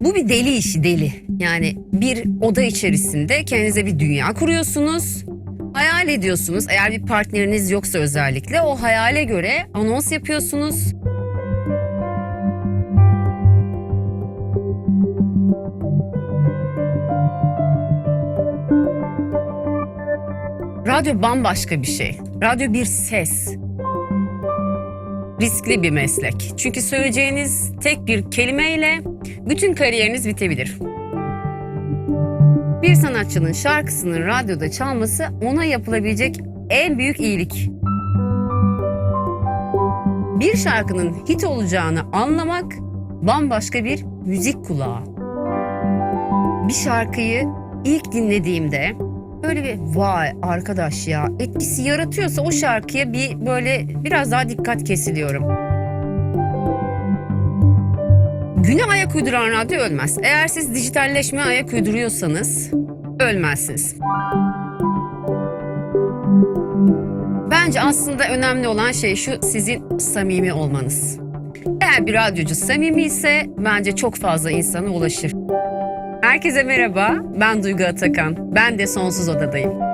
Bu bir deli işi deli. Yani bir oda içerisinde kendinize bir dünya kuruyorsunuz. Hayal ediyorsunuz. Eğer bir partneriniz yoksa özellikle o hayale göre anons yapıyorsunuz. Radyo bambaşka bir şey. Radyo bir ses. Riskli bir meslek. Çünkü söyleyeceğiniz tek bir kelimeyle bütün kariyeriniz bitebilir. Bir sanatçının şarkısının radyoda çalması ona yapılabilecek en büyük iyilik. Bir şarkının hit olacağını anlamak bambaşka bir müzik kulağı. Bir şarkıyı ilk dinlediğimde böyle bir vay arkadaş ya etkisi yaratıyorsa o şarkıya bir böyle biraz daha dikkat kesiliyorum. Güne ayak uyduran radyo ölmez. Eğer siz dijitalleşmeye ayak uyduruyorsanız ölmezsiniz. Bence aslında önemli olan şey şu sizin samimi olmanız. Eğer bir radyocu samimi ise bence çok fazla insana ulaşır. Herkese merhaba, ben Duygu Atakan. Ben de Sonsuz Oda'dayım.